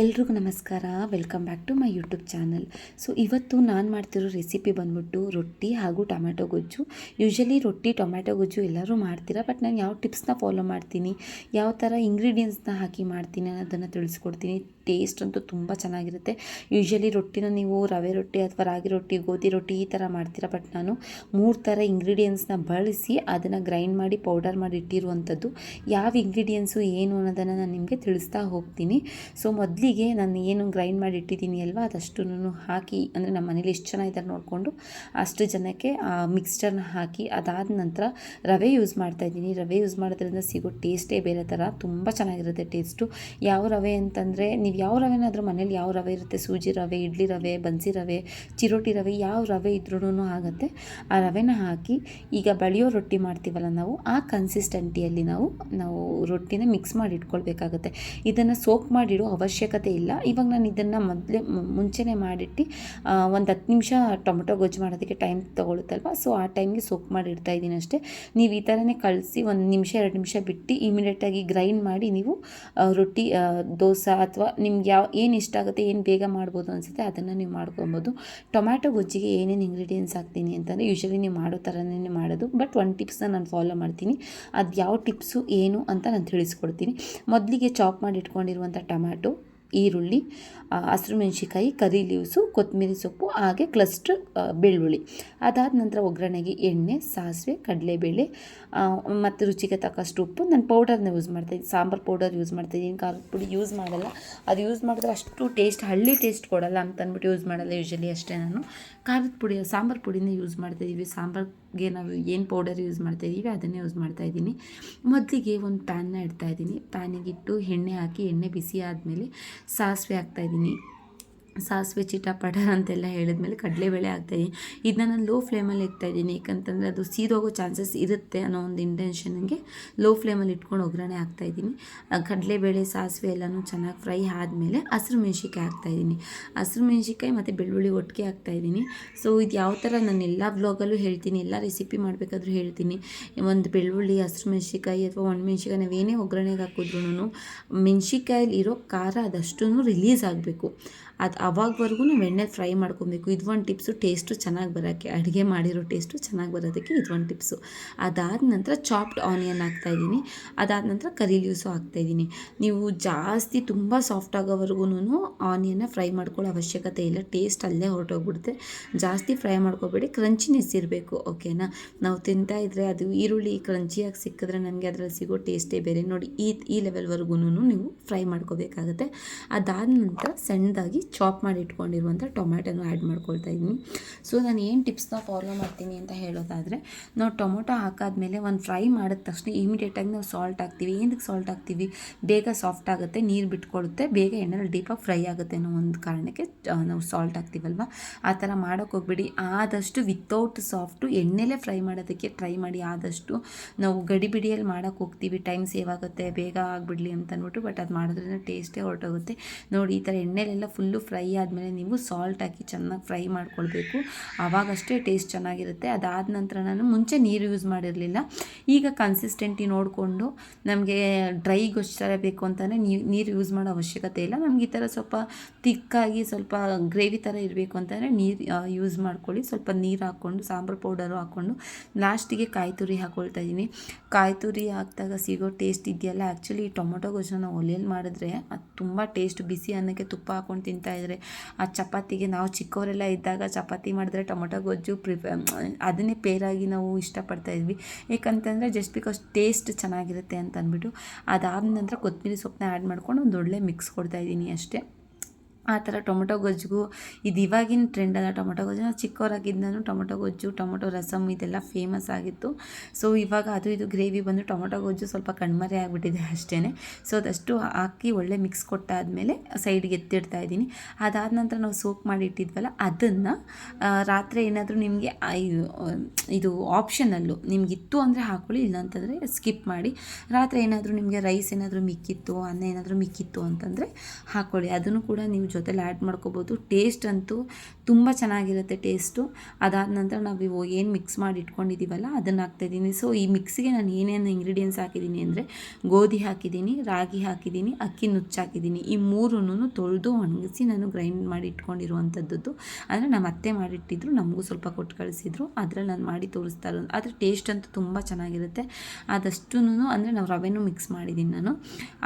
ಎಲ್ರಿಗೂ ನಮಸ್ಕಾರ. Welcome back to my YouTube channel so ಇವತ್ತು ನಾನು ಮಾಡ್ತಿರೋ ರೆಸಿಪಿ ಬಂದ್ಬಿಟ್ಟು ರೊಟ್ಟಿ ಹಾಗೂ ಟೊಮ್ಯಾಟೊ ಗೊಜ್ಜು. ಯೂಶಲಿ ರೊಟ್ಟಿ, ಟೊಮ್ಯಾಟೊ ಗೊಜ್ಜು ಎಲ್ಲರೂ ಮಾಡ್ತೀರಾ ಬಟ್ ನಾನು ಯಾವ ಟಿಪ್ಸ್ನ ಫಾಲೋ ಮಾಡ್ತೀನಿ, ಯಾವ ಥರ ಇಂಗ್ರೀಡಿಯೆಂಟ್ಸ್ನ ಹಾಕಿ ಮಾಡ್ತೀನಿ ಅನ್ನೋದನ್ನು ತಿಳಿಸ್ಕೊಡ್ತೀನಿ. ಟೇಸ್ಟ್ ಅಂತೂ ತುಂಬ ಚೆನ್ನಾಗಿರುತ್ತೆ. ಯೂಶಲಿ ರೊಟ್ಟಿನ ನೀವು ರವೆ ರೊಟ್ಟಿ ಅಥವಾ ರಾಗಿ ರೊಟ್ಟಿ, ಗೋಧಿ ರೊಟ್ಟಿ ಈ ಥರ ಮಾಡ್ತೀರಾ ಬಟ್ ನಾನು ಮೂರು ಥರ ಇಂಗ್ರೀಡಿಯೆಂಟ್ಸ್ನ ಬಳಸಿ ಅದನ್ನು ಗ್ರೈಂಡ್ ಮಾಡಿ ಪೌಡರ್ ಮಾಡಿ ಇಟ್ಟಿರುವಂಥದ್ದು ಯಾವ ಇಂಗ್ರೀಡಿಯೆಂಟ್ಸು ಏನು ಅನ್ನೋದನ್ನು ನಾನು ನಿಮಗೆ ತಿಳಿಸ್ತಾ ಹೋಗ್ತೀನಿ. ಸೊ ಮೊದಲಿಗೆ ನಾನು ಏನು ಗ್ರೈಂಡ್ ಮಾಡಿ ಇಟ್ಟಿದ್ದೀನಿ ಅಲ್ವಾ ಅದಷ್ಟು ಹಾಕಿ, ಅಂದರೆ ನಮ್ಮ ಮನೇಲಿ ಎಷ್ಟು ಜನ ಇದ್ದಾರೆ ನೋಡಿಕೊಂಡು, ಅಷ್ಟು ಜನಕ್ಕೆ ಆ ಮಿಕ್ಸ್ಚರ್ನ ಹಾಕಿ, ಅದಾದ ನಂತರ ರವೆ ಯೂಸ್ ಮಾಡ್ತಾ ಇದ್ದೀನಿ. ರವೆ ಯೂಸ್ ಮಾಡೋದ್ರಿಂದ ಸಿಗೋ ಟೇಸ್ಟೇ ಬೇರೆ ಥರ ತುಂಬ ಚೆನ್ನಾಗಿರುತ್ತೆ ಟೇಸ್ಟು ಯಾವ ರವೆ ಅಂತಂದರೆ, ನೀವು ಯಾವ ರವೆನಾದರೂ ಮನೇಲಿ ಯಾವ ರವೆ ಇರುತ್ತೆ, ಸೂಜಿ ರವೆ, ಇಡ್ಲಿ ರವೆ, ಬನ್ಸಿ ರವೆ, ಚಿರೋಟಿ ರವೆ, ಯಾವ ರವೆ ಇದ್ರೂ ಆಗುತ್ತೆ. ಆ ರವೆನ ಹಾಕಿ, ಈಗ ಬಳಿಯೋ ರೊಟ್ಟಿ ಮಾಡ್ತೀವಲ್ಲ ನಾವು, ಆ ಕನ್ಸಿಸ್ಟೆಂಟಿಯಲ್ಲಿ ನಾವು ನಾವು ರೊಟ್ಟಿನ ಮಿಕ್ಸ್ ಮಾಡಿ ಇಟ್ಕೊಳ್ಬೇಕಾಗುತ್ತೆ. ಇದನ್ನು ಸೋಕ್ ಮಾಡಿಡೋ ಅವಶ್ಯಕತೆ ಇಲ್ಲ. ಇವಾಗ ನಾನು ಇದನ್ನು ಮೊದಲೇ ಮುಂಚೆನೇ ಮಾಡಿಟ್ಟು ಒಂದು ಹತ್ತು ನಿಮಿಷ ಟೊಮೊಟೊ ಗೊಜ್ಜು ಮಾಡೋದಕ್ಕೆ ಟೈಮ್ ತೊಗೊಳುತ್ತಲ್ವ? ಸೊ, ಆ ಟೈಮ್ಗೆ ಸೋಕ್ ಮಾಡಿ ಇಡ್ತಾ ಇದ್ದೀನಿ ಅಷ್ಟೇ. ನೀವು ಈ ಥರನೇ ಕಳಿಸಿ ಒಂದು ನಿಮಿಷ, ಎರಡು ನಿಮಿಷ ಬಿಟ್ಟು ಇಮಿಡಿಯೇಟಾಗಿ ಗ್ರೈಂಡ್ ಮಾಡಿ ನೀವು ರೊಟ್ಟಿ ದೋಸೆ ಅಥವಾ ನಿಮ್ಗೆ ಯಾವ, ಏನು ಇಷ್ಟ ಆಗುತ್ತೆ, ಏನು ಬೇಗ ಮಾಡ್ಬೋದು ಅನಿಸುತ್ತೆ, ಅದನ್ನು ನೀವು ಮಾಡ್ಕೊಬೋದು. ಟೊಮ್ಯಾಟೊ ಗೊಜ್ಜಿಗೆ ಏನೇನು ಇಂಗ್ರೀಡಿಯೆಂಟ್ಸ್ ಹಾಕ್ತೀನಿ ಅಂತಂದರೆ ಯೂಶ್ವಲಿ ನೀವು ಮಾಡೋ ಥರನೇ ಮಾಡೋದು. ಬಟ್ ಒಂದು ಟಿಪ್ಸ್ನ ನಾನು ಫಾಲೋ ಮಾಡ್ತೀನಿ. ಅದು ಯಾವ ಟಿಪ್ಸು ಏನು ಅಂತ ನಾನು ತಿಳಿಸ್ಕೊಡ್ತೀನಿ. ಮೊದಲಿಗೆ ಚಾಪ್ ಮಾಡಿ ಇಟ್ಕೊಂಡಿರುವಂಥ ಟೊಮ್ಯಾಟೊ ಈರುಳ್ಳಿ ಹಸಿರು ಮೆಣಸಿಕಾಯಿ ಕರಿ ಲೀವ್ಸು ಕೊತ್ತಂಬರಿ ಸೊಪ್ಪು, ಹಾಗೆ ಕ್ಲಸ್ಟರ್ ಬೆಳ್ಳುಳ್ಳಿ. ಅದಾದ ನಂತರ ಒಗ್ಗರಣೆಗೆ ಎಣ್ಣೆ, ಸಾಸಿವೆ, ಕಡಲೆಬೇಳೆ ಮತ್ತು ರುಚಿಗೆ ತಕ್ಕಷ್ಟು ಉಪ್ಪು. ನಾನು ಪೌಡರ್ನ ಯೂಸ್ ಮಾಡ್ತೀನಿ ಸಾಂಬಾರು ಪೌಡರ್ ಯೂಸ್ ಮಾಡ್ತಾಯಿದ್ದೀನಿ ಖಾರದ ಪುಡಿ ಯೂಸ್ ಮಾಡಲ್ಲ. ಅದು ಯೂಸ್ ಮಾಡಿದ್ರೆ ಅಷ್ಟು ಟೇಸ್ಟ್ ಹಳ್ಳಿ ಟೇಸ್ಟ್ ಕೊಡಲ್ಲ ಅಂತ ಅಂದ್ಬಿಟ್ಟು ಯೂಸ್ ಮಾಡಲ್ಲ ಯೂಶಲಿ ಅಷ್ಟೇ ನಾನು. ಖಾರದ ಪುಡಿ, ಸಾಂಬಾರು ಪುಡಿನೇ ಯೂಸ್ ಮಾಡ್ತಾಯಿದ್ದೀವಿ ಸಾಂಬಾರ್ಗೆ ನಾವು ಏನು ಪೌಡರ್ ಯೂಸ್ ಮಾಡ್ತಾ ಇದ್ದೀವಿ ಅದನ್ನೇ ಯೂಸ್ ಮಾಡ್ತಾ ಇದ್ದೀನಿ ಮೊದಲಿಗೆ ಒಂದು ಪ್ಯಾನ್ನ ಇಡ್ತಾ ಇದ್ದೀನಿ ಪ್ಯಾನಿಗಿಟ್ಟು ಎಣ್ಣೆ ಹಾಕಿ, ಎಣ್ಣೆ ಬಿಸಿ ಆದಮೇಲೆ ಸಾಸಿವೆ ಹಾಕ್ತಾಯಿದ್ದೀನಿ ಸಾಸಿವೆ ಚಿಟಪಟ ಅಂತೆಲ್ಲ ಹೇಳಿದ್ಮೇಲೆ ಕಡಲೆಬೇಳೆ ಹಾಕ್ತಾಯಿದ್ದೀನಿ. ಇದನ್ನ ನಾನು ಲೋ ಫ್ಲೇಮಲ್ಲಿ ಇಡ್ತಾಯಿದ್ದೀನಿ ಯಾಕಂತಂದರೆ ಅದು ಸೀದೋಗೋ ಚಾನ್ಸಸ್ ಇರುತ್ತೆ ಅನ್ನೋ ಒಂದು ಇಂಟೆನ್ಷನ್ಗೆ ಲೋ ಫ್ಲೇಮಲ್ಲಿ ಇಟ್ಕೊಂಡು ಒಗ್ಗರಣೆ ಹಾಕ್ತಾಯಿದ್ದೀನಿ. ಕಡಲೆಬೇಳೆ ಸಾಸಿವೆ ಎಲ್ಲನೂ ಚೆನ್ನಾಗಿ ಫ್ರೈ ಆದಮೇಲೆ ಹಸಿರು ಮೆಣಸಿಕಾಯಿ ಹಾಕ್ತಾಯಿದ್ದೀನಿ. ಹಸಿರು ಮೆಣಸಿಕಾಯಿ ಮತ್ತು ಬೆಳ್ಳುಳ್ಳಿ ಒಟ್ಟಿಗೆ ಹಾಕ್ತಾಯಿದ್ದೀನಿ. ಸೊ ಇದು ಯಾವ ಥರ ನಾನು ಎಲ್ಲ ಬ್ಲಾಗಲ್ಲೂ ಹೇಳ್ತೀನಿ, ಎಲ್ಲ ರೆಸಿಪಿ ಮಾಡಬೇಕಾದ್ರೂ ಹೇಳ್ತೀನಿ. ಒಂದು ಬೆಳ್ಳುಳ್ಳಿ, ಹಸಿರು ಮೆಣಸಿಕಾಯಿ ಅಥವಾ ಒಣಮೆಣ್ಸಿಕಾಯಿ ನಾವೇನೇ ಒಗ್ಗರಣೆಗೆ ಹಾಕಿದ್ರೂ ಮೆಣಸಿಕಾಯಲ್ಲಿ ಇರೋ ಖಾರ ಅದಷ್ಟೂ ರಿಲೀಸ್ ಆಗಬೇಕು. ಅದು ಅವಾಗವರೆಗೂ ನಾವು ಎಣ್ಣೆ ಫ್ರೈ ಮಾಡ್ಕೊಬೇಕು. ಇದು ಒಂದು ಟಿಪ್ಸು ಟೇಸ್ಟು ಚೆನ್ನಾಗಿ ಬರೋಕ್ಕೆ. ಅಡುಗೆ ಮಾಡಿರೋ ಟೇಸ್ಟು ಚೆನ್ನಾಗಿ ಬರೋದಕ್ಕೆ ಇದು ಒಂದು ಟಿಪ್ಸು ಅದಾದ ನಂತರ ಚಾಪ್ಡ್ ಆನಿಯನ್ ಹಾಕ್ತಾಯಿದ್ದೀನಿ ಅದಾದ ನಂತರ ಕರಿ ಲೀವ್ಸು ಹಾಕ್ತಾಯಿದ್ದೀನಿ ನೀವು ಜಾಸ್ತಿ ತುಂಬ ಸಾಫ್ಟ್ ಆಗೋವರೆಗೂ ಆನಿಯನ್ನ ಫ್ರೈ ಮಾಡ್ಕೊಳ್ಳೋ ಅವಶ್ಯಕತೆ ಇಲ್ಲ. ಟೇಸ್ಟ್ ಅಲ್ಲೇ ಹೊರಟೋಗ್ಬಿಡುತ್ತೆ. ಜಾಸ್ತಿ ಫ್ರೈ ಮಾಡ್ಕೋಬೇಡಿ. ಕ್ರಂಚಿನೆಸ್ ಇರಬೇಕು ಓಕೆನಾ ನಾವು ತಿಂತಾ ಇದ್ದರೆ ಅದು ಈರುಳ್ಳಿ ಕ್ರಂಚಿಯಾಗಿ ಸಿಕ್ಕಿದ್ರೆ ನಮಗೆ ಅದರಲ್ಲಿ ಸಿಗೋ ಟೇಸ್ಟೇ ಬೇರೆ. ನೋಡಿ, ಈ ಈ ಲೆವೆಲ್ವರೆಗೂ ನೀವು ಫ್ರೈ ಮಾಡ್ಕೋಬೇಕಾಗುತ್ತೆ. ಅದಾದ ನಂತರ ಸಣ್ಣದಾಗಿ ಚಾಪ್ ಮಾಡಿ ಇಟ್ಕೊಂಡಿರುವಂಥ ಟೊಮ್ಯಾಟೋನ ಆ್ಯಡ್ ಮಾಡ್ಕೊಳ್ತಾ ಇದ್ದೀನಿ. ಸೊ ನಾನು ಏನು ಟಿಪ್ಸ್ನ ಫಾಲೋ ಮಾಡ್ತೀನಿ ಅಂತ ಹೇಳೋದಾದರೆ, ನಾವು ಟೊಮೊಟೊ ಹಾಕಾದ್ಮೇಲೆ ಒಂದು ಫ್ರೈ ಮಾಡಿದ ತಕ್ಷಣ ಇಮಿಡಿಯೇಟಾಗಿ ನಾವು ಸಾಲ್ಟ್ ಹಾಕ್ತೀವಿ. ಏನಕ್ಕೆ ಸಾಲ್ಟ್ ಹಾಕ್ತೀವಿ? ಬೇಗ ಸಾಫ್ಟ್ ಆಗುತ್ತೆ, ನೀರು ಬಿಟ್ಕೊಡುತ್ತೆ, ಬೇಗ ಎಣ್ಣೆಲಿ ಡೀಪಾಗಿ ಫ್ರೈ ಆಗುತ್ತೆ ಅನ್ನೋ ಒಂದು ಕಾರಣಕ್ಕೆ ನಾವು ಸಾಲ್ಟ್ ಹಾಕ್ತೀವಲ್ವ? ಆ ಥರ ಮಾಡೋಕ್ಕೆ ಹೋಗ್ಬಿಡಿ. ಆದಷ್ಟು ವಿತೌಟ್ ಸಾಫ್ಟು ಎಣ್ಣೆಲೇ ಫ್ರೈ ಮಾಡೋದಕ್ಕೆ ಟ್ರೈ ಮಾಡಿ. ಆದಷ್ಟು ನಾವು ಗಡಿಬಿಡಿಯಲ್ಲಿ ಮಾಡೋಕ್ಕೆ ಹೋಗ್ತೀವಿ. ಟೈಮ್ ಸೇವ್ ಆಗುತ್ತೆ, ಬೇಗ ಆಗಿಬಿಡಲಿ ಅಂತ ಅಂದ್ಬಿಟ್ಟು ಬಟ್ ಅದು ಮಾಡೋದ್ರಿಂದ ಟೇಸ್ಟೇ ಹೊರಟೋಗುತ್ತೆ. ನೋಡಿ, ಈ ಥರ ಎಣ್ಣೆಲೆಲ್ಲ ಫುಲ್ಲು ಫ್ರೈ ಆದಮೇಲೆ ನೀವು ಸಾಲ್ಟ್ ಹಾಕಿ ಚೆನ್ನಾಗಿ ಫ್ರೈ ಮಾಡ್ಕೊಳ್ಬೇಕು. ಆವಾಗಷ್ಟೇ ಟೇಸ್ಟ್ ಚೆನ್ನಾಗಿರುತ್ತೆ. ಅದಾದ ನಂತರ ನಾನು ಮುಂಚೆ ನೀರು ಯೂಸ್ ಮಾಡಿರಲಿಲ್ಲ. ಈಗ ಕನ್ಸಿಸ್ಟೆಂಟಿ ನೋಡಿಕೊಂಡು ನಮಗೆ ಡ್ರೈ ಗೊಜ್ಜು ಬೇಕು ಅಂತಲೇ ನೀರು ಯೂಸ್ ಮಾಡೋ ಅವಶ್ಯಕತೆ ಇಲ್ಲ. ನಮ್ಗೆ ಈ ಥರ ಸ್ವಲ್ಪ ತಿಕ್ಕಾಗಿ ಸ್ವಲ್ಪ ಗ್ರೇವಿ ಥರ ಇರಬೇಕು ಅಂತಂದರೆ ನೀರು ಯೂಸ್ ಮಾಡ್ಕೊಳ್ಳಿ. ಸ್ವಲ್ಪ ನೀರು ಹಾಕ್ಕೊಂಡು, ಸಾಂಬಾರು ಪೌಡರು ಹಾಕ್ಕೊಂಡು ಲಾಸ್ಟಿಗೆ ಕಾಯಿ ತುರಿ ಹಾಕ್ಕೊಳ್ತಾ ಇದ್ದೀನಿ. ಕಾಯಿ ತುರಿ ಹಾಕಿದಾಗ ಸಿಗೋ ಟೇಸ್ಟ್ ಇದೆಯಲ್ಲ? ಆ್ಯಕ್ಚುಲಿ ಟೊಮೊಟೊ ಗೊಜ್ಜನ್ನ ಒಲೆಯಲ್ಲಿ ಮಾಡಿದ್ರೆ ಅದು ತುಂಬ ಟೇಸ್ಟ್ ಬಿಸಿ ಅನ್ನಕ್ಕೆ ತುಪ್ಪ ಹಾಕ್ಕೊಂಡು ತಿಂತಾ ಇದ್ರೆ. ಆ ಚಪಾತಿಗೆ ನಾವು ಚಿಕ್ಕವರೆಲ್ಲ ಇದ್ದಾಗ ಚಪಾತಿ ಮಾಡಿದ್ರೆ ಟೊಮೊಟೊ, ಗೊಜ್ಜು ಪ್ರಿಫೆ ಅದನ್ನೇ ಪೇರಾಗಿ ನಾವು ಇಷ್ಟಪಡ್ತಾ ಇದ್ವಿ. ಏಕಂತಂದರೆ ಜಸ್ಟ್ ಬಿಕಾಸ್ ಟೇಸ್ಟ್ ಚೆನ್ನಾಗಿರುತ್ತೆ ಅಂತ ಅಂದ್ಬಿಟ್ಟು ಅದಾದ ನಂತರ ಕೊತ್ತಂಬರಿ ಸೊಪ್ಪನ್ನ ಆ್ಯಡ್ ಮಾಡ್ಕೊಂಡು ಒಂದು ಒಳ್ಳೆ ಮಿಕ್ಸ್ ಕೊಡ್ತಾ ಇದ್ದೀನಿ ಅಷ್ಟೇ. ಆ ಥರ ಟೊಮೊಟೊ ಗೊಜ್ಜಿಗೂ ಇದು ಇವಾಗಿನ ಟ್ರೆಂಡ್ ಅಲ್ಲ ಟೊಮೊಟೊ ಗೊಜ್ಜು. ನಾವು ಚಿಕ್ಕವರಾಗಿದ್ದಾನು ಟೊಮೊಟೊ ಗೊಜ್ಜು, ಟೊಮೊಟೊ ರಸಮ್ ಇದೆಲ್ಲ ಫೇಮಸ್ ಆಗಿತ್ತು. ಸೊ ಇವಾಗ ಅದು ಇದು ಗ್ರೇವಿ ಬಂದು ಟೊಮೊಟೊ ಗೊಜ್ಜು ಸ್ವಲ್ಪ ಕಣ್ಮರೆ ಆಗಿಬಿಟ್ಟಿದೆ ಅಷ್ಟೇ ಸೊ ಅದಷ್ಟು ಹಾಕಿ ಒಳ್ಳೆ ಮಿಕ್ಸ್ ಕೊಟ್ಟಾದಮೇಲೆ ಸೈಡ್ಗೆ ಎತ್ತಿಡ್ತಾ ಇದ್ದೀನಿ. ಅದಾದ ನಂತರ ನಾವು ಸೋಕ್ ಮಾಡಿ ಇಟ್ಟಿದ್ವಲ್ಲ, ಅದನ್ನು ರಾತ್ರಿ ಏನಾದರೂ ನಿಮಗೆ ಇದು ಆಪ್ಷನಲ್ಲು ನಿಮಗಿತ್ತು ಅಂದರೆ ಹಾಕೊಳ್ಳಿ, ಇಲ್ಲಾಂತಂದರೆ ಸ್ಕಿಪ್ ಮಾಡಿ. ರಾತ್ರಿ ಏನಾದರೂ ನಿಮಗೆ ರೈಸ್ ಏನಾದರೂ ಮಿಕ್ಕಿತ್ತು, ಅನ್ನ ಏನಾದರೂ ಮಿಕ್ಕಿತ್ತು ಅಂತಂದರೆ ಹಾಕ್ಕೊಳ್ಳಿ ಅದನ್ನು ಕೂಡ ನೀವು ಜೊತೆಲಿ ಆ್ಯಡ್ ಮಾಡ್ಕೋಬೋದು. ಟೇಸ್ಟ್ ಅಂತೂ ತುಂಬ ಚೆನ್ನಾಗಿರುತ್ತೆ ಟೇಸ್ಟು ಅದಾದ ನಂತರ ನಾವು ಇವು ಏನು ಮಿಕ್ಸ್ ಮಾಡಿ ಇಟ್ಕೊಂಡಿದ್ದೀವಲ್ಲ ಅದನ್ನು ಹಾಕ್ತಾಯಿದ್ದೀನಿ ಸೊ ಈ ಮಿಕ್ಸಿಗೆ ನಾನು ಏನೇನು ಇಂಗ್ರೀಡಿಯೆಂಟ್ಸ್ ಹಾಕಿದ್ದೀನಿ ಅಂದರೆ ಗೋಧಿ ಹಾಕಿದ್ದೀನಿ ರಾಗಿ ಹಾಕಿದ್ದೀನಿ ಅಕ್ಕಿ ನುಚ್ಚು ಹಾಕಿದ್ದೀನಿ ಈ ಮೂರನ್ನು ತೊಳೆದು ಒಣಗಿಸಿ ನಾನು ಗ್ರೈಂಡ್ ಮಾಡಿ ಇಟ್ಕೊಂಡಿರುವಂಥದ್ದು ಅಂದರೆ ನಮ್ಮ ಅತ್ತೆ ಮಾಡಿಟ್ಟಿದ್ರು, ನಮಗೂ ಸ್ವಲ್ಪ ಕೊಟ್ಟು ಕಳಿಸಿದ್ರು. ಅದ್ರಲ್ಲಿ ನಾನು ಮಾಡಿ ತೋರಿಸ್ತಾ ಇರೋದು. ಆದರೆ ಟೇಸ್ಟ್ ಅಂತೂ ತುಂಬ ಚೆನ್ನಾಗಿರುತ್ತೆ. ಆದಷ್ಟು ಅಂದರೆ ನಾವು ರವೆನೂ ಮಿಕ್ಸ್ ಮಾಡಿದ್ದೀನಿ ನಾನು.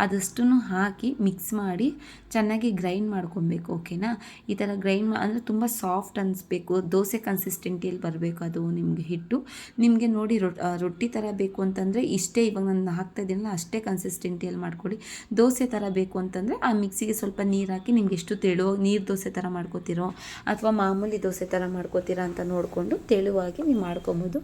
ಅದಷ್ಟು ಹಾಕಿ ಮಿಕ್ಸ್ ಮಾಡಿ ಚೆನ್ನಾಗಿ ಗ್ರೈಂಡ್ ಮಾಡ್ಕೊಬೇಕು ಓಕೆನಾ ಈ ಥರ ಗ್ರೈಂಡ್ ಅಂದರೆ ತುಂಬ ಸಾಫ್ಟ್ ಅನಿಸ್ಬೇಕು, ದೋಸೆ ಕನ್ಸಿಸ್ಟೆಂಟಿಯಲ್ಲಿ ಬರಬೇಕು ಅದು ನಿಮಗೆ ಹಿಟ್ಟು. ನಿಮಗೆ ನೋಡಿ ರೊಟ್ಟಿ ಥರ ಬೇಕು ಅಂತಂದರೆ ಇಷ್ಟೇ ಇವಾಗ ನಾನು ಹಾಕ್ತಾ ಇದ್ದೀನಲ್ಲ, ಅಷ್ಟೇ ಕನ್ಸಿಸ್ಟೆಂಟಿಯಲ್ಲಿ ಮಾಡ್ಕೊಳ್ಳಿ. ದೋಸೆ ಥರ ಬೇಕು ಅಂತಂದರೆ ಆ ಮಿಕ್ಸಿಗೆ ಸ್ವಲ್ಪ ನೀರು ಹಾಕಿ ನಿಮ್ಗೆ ಎಷ್ಟು ತೆಳು ನೀರು ದೋಸೆ ಥರ ಮಾಡ್ಕೋತಿರೋ ಅಥವಾ ಮಾಮೂಲಿ ದೋಸೆ ಥರ ಮಾಡ್ಕೋತೀರಾ ಅಂತ ನೋಡಿಕೊಂಡು ತೆಳುವಾಗಿ ನೀವು ಮಾಡ್ಕೊಬೋದು.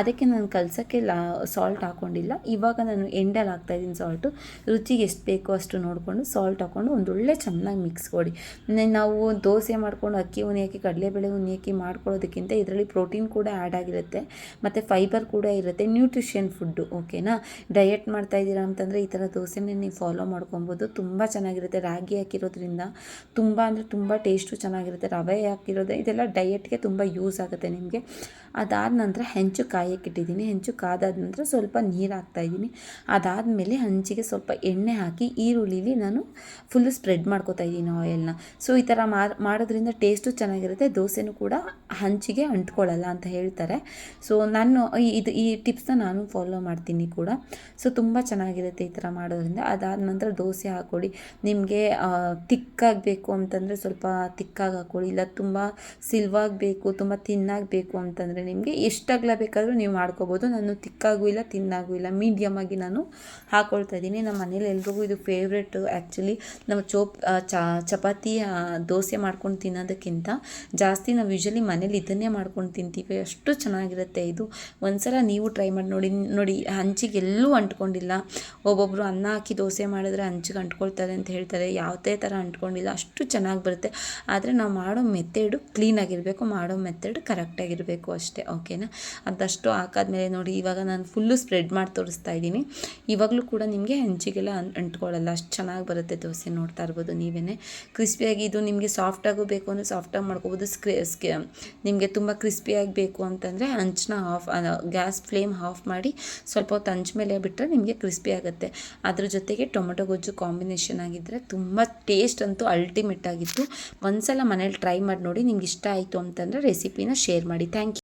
ಅದಕ್ಕೆ ನಾನು ಕಲ್ಸೋಕ್ಕೆ ಲಾ ಸಾಲ್ಟ್ ಹಾಕ್ಕೊಂಡಿಲ್ಲ ಇವಾಗ ನಾನು ಎಂಡಲ್ಲಿ ಹಾಕ್ತಾಯಿದ್ದೀನಿ ಸಾಲ್ಟು ರುಚಿಗೆ ಎಷ್ಟು ಬೇಕೋ ಅಷ್ಟು ನೋಡಿಕೊಂಡು ಸಾಲ್ಟ್ ಹಾಕ್ಕೊಂಡು ಒಂದೊಳ್ಳೆ ಚೆನ್ನಾಗಿ ಮಿಕ್ಸ್ ಕೊಡಿ ನಾವು ದೋಸೆ ಮಾಡ್ಕೊಂಡು ಅಕ್ಕಿ, ಉನಿ ಹಾಕಿ, ಕಡಲೆಬೇಳೆ ಉನಿ ಹಾಕಿ ಮಾಡ್ಕೊಳ್ಳೋದಕ್ಕಿಂತ ಇದರಲ್ಲಿ ಪ್ರೋಟೀನ್ ಕೂಡ ಆ್ಯಡ್ ಆಗಿರುತ್ತೆ. ಮತ್ತು ಫೈಬರ್ ಕೂಡ ಇರುತ್ತೆ. ನ್ಯೂಟ್ರಿಷನ್ ಫುಡ್ಡು ಓಕೆನಾ ಡಯಟ್ ಮಾಡ್ತಾ ಇದ್ದೀರಾ ಅಂತಂದರೆ ಈ ಥರ ದೋಸೆನೇ ನೀವು ಫಾಲೋ ಮಾಡ್ಕೊಬೋದು. ತುಂಬ ಚೆನ್ನಾಗಿರುತ್ತೆ. ರಾಗಿ ಹಾಕಿರೋದ್ರಿಂದ ತುಂಬ ಅಂದರೆ ತುಂಬ ಟೇಸ್ಟು ಚೆನ್ನಾಗಿರುತ್ತೆ. ರವೆ ಹಾಕಿರೋದು, ಇದೆಲ್ಲ ಡಯೆಟ್ಗೆ ತುಂಬ ಯೂಸ್ ಆಗುತ್ತೆ ನಿಮಗೆ. ಅದಾದ ನಂತರ ಹೆಂಚು ಕಾಯಕ್ಕಿಟ್ಟಿದ್ದೀನಿ ಹೆಂಚು ಕಾದಾದ ನಂತರ ಸ್ವಲ್ಪ ನೀರು ಹಾಕ್ತಾಯಿದ್ದೀನಿ ಅದಾದಮೇಲೆ ಹಂಚಿಗೆ ಸ್ವಲ್ಪ ಎಣ್ಣೆ ಹಾಕಿ ಈರುಳ್ಳಿಲಿ ನಾನು ಫುಲ್ಲು ಸ್ಪ್ರೆಡ್ ಮಾಡ್ಕೋತಾ ಇದ್ದೀನಿ ಆಯಿಲ್ನ ಸೊ ಈ ಥರ ಮಾಡೋದ್ರಿಂದ ಟೇಸ್ಟು ಚೆನ್ನಾಗಿರುತ್ತೆ, ದೋಸೆನೂ ಕೂಡ ಹಂಚಿಗೆ ಅಂಟ್ಕೊಳ್ಳಲ್ಲ ಅಂತ ಹೇಳ್ತಾರೆ. ಸೊ ನಾನು ಇದು, ಈ ಟಿಪ್ಸ್ನ ನಾನು ಫಾಲೋ ಮಾಡ್ತೀನಿ ಕೂಡ. ಸೊ ತುಂಬ ಚೆನ್ನಾಗಿರುತ್ತೆ ಈ ಥರ ಮಾಡೋದ್ರಿಂದ. ಅದಾದ ನಂತರ ದೋಸೆ ಹಾಕ್ಕೊಡಿ. ನಿಮಗೆ ತಿಕ್ಕಾಗಬೇಕು ಅಂತಂದರೆ ಸ್ವಲ್ಪ ತಿಕ್ಕಾಗಿ ಹಾಕ್ಕೊಳ್ಳಿ ಇಲ್ಲ ತುಂಬ ಸಿಲ್ವಾಗಬೇಕು, ತುಂಬ ತಿನ್ನಾಗಬೇಕು ಅಂತಂದರೆ ನಿಮಗೆ ಎಷ್ಟಾಗಲ ಬೇಕಾದರೂ ನೀವು ಮಾಡ್ಕೋಬೋದು. ನಾನು ತಿಕ್ಕಾಗೂ ಇಲ್ಲ ತಿನ್ನಾಗೂ ಇಲ್ಲ. ಮೀಡಿಯಮ್ ಆಗಿ ನಾನು ಹಾಕ್ಕೊಳ್ತಾ ಇದ್ದೀನಿ ನಮ್ಮ ಮನೇಲಿ ಎಲ್ರಿಗೂ ಇದು ಫೇವ್ರೆಟ್ ಆ್ಯಕ್ಚುಲಿ ನಮ್ಮ ಚೋಪ್ ಚಪಾತಿ ದೋಸೆ ಮಾಡ್ಕೊಂಡು ತಿನ್ನೋದಕ್ಕಿಂತ ಜಾಸ್ತಿ ನಾವು ಯೂಶಲಿ ಮನೇಲಿ ಇದನ್ನೇ ಮಾಡ್ಕೊಂಡು ತಿಂತೀವಿ. ಅಷ್ಟು ಚೆನ್ನಾಗಿರುತ್ತೆ ಇದು. ಒಂದ್ಸಲ ನೀವು ಟ್ರೈ ಮಾಡಿ ನೋಡಿ ನೋಡಿ, ಹಂಚಿಗೆ ಎಲ್ಲೂ ಅಂಟ್ಕೊಂಡಿಲ್ಲ. ಒಬ್ಬೊಬ್ಬರು ಅನ್ನ ಹಾಕಿ ದೋಸೆ ಮಾಡಿದ್ರೆ ಹಂಚಿಗೆ ಅಂಟ್ಕೊಳ್ತಾರೆ ಅಂತ ಹೇಳ್ತಾರೆ. ಯಾವುದೇ ಥರ ಅಂಟ್ಕೊಂಡಿಲ್ಲ. ಅಷ್ಟು ಚೆನ್ನಾಗಿ ಬರುತ್ತೆ. ಆದರೆ ನಾವು ಮಾಡೋ ಮೆಥೆಡು ಕ್ಲೀನಾಗಿರಬೇಕು ಮಾಡೋ ಮೆಥಡ್ ಕರೆಕ್ಟಾಗಿರಬೇಕು ಅಷ್ಟೇ. ಓಕೆನಾ ಅದಷ್ಟು ಹಾಕಾದ್ಮೇಲೆ ನೋಡಿ, ಇವಾಗ ನಾನು ಫುಲ್ಲು ಸ್ಪ್ರೆಡ್ ಮಾಡಿ ತೋರಿಸ್ತಾ ಇದ್ದೀನಿ. ಇವಾಗಲೂ ಕೂಡ ನಿಮಗೆ ಹಂಚಿಗೆಲ್ಲ ಅಂಟ್ಕೊಳ್ಳಲ್ಲ. ಅಷ್ಟು ಚೆನ್ನಾಗಿ ಬರುತ್ತೆ ದೋಸೆ ನೋಡ್ತಾ ಇರ್ಬೋದು ನೀವೇ ಕ್ರಿಸ್ಪಿಯಾಗಿ ಇದು ನಿಮಗೆ ಸಾಫ್ಟಾಗೂ ಬೇಕು ಅಂದರೆ ಸಾಫ್ಟಾಗಿ ಮಾಡ್ಕೋಬೋದು. ಸ್ಕ್ರೇ ಸ್ಕಿ ನಿಮಗೆ ತುಂಬ ಕ್ರಿಸ್ಪಿಯಾಗಿ ಬೇಕು ಅಂತಂದರೆ ಹಂಚನ್ನ ಆಫ್ ಗ್ಯಾಸ್ ಫ್ಲೇಮ್ ಆಫ್ ಮಾಡಿ ಸ್ವಲ್ಪ ಹೊತ್ತು ಹಂಚ್ ಮೇಲೆ ಬಿಟ್ಟರೆ ನಿಮಗೆ ಕ್ರಿಸ್ಪಿ ಆಗುತ್ತೆ. ಅದ್ರ ಜೊತೆಗೆ ಟೊಮೆಟೊ ಗೊಜ್ಜು ಕಾಂಬಿನೇಷನ್ ಆಗಿದ್ದರೆ ತುಂಬ ಟೇಸ್ಟ್ ಅಂತೂ ಅಲ್ಟಿಮೇಟ್ ಆಗಿತ್ತು. ಒಂದ್ಸಲ ಮನೇಲಿ ಟ್ರೈ ಮಾಡಿ ನೋಡಿ ನಿಮ್ಗೆ ಇಷ್ಟ ಆಯಿತು ಅಂತಂದರೆ ರೆಸಿಪಿನ ಶೇರ್ ಮಾಡಿ. Thank you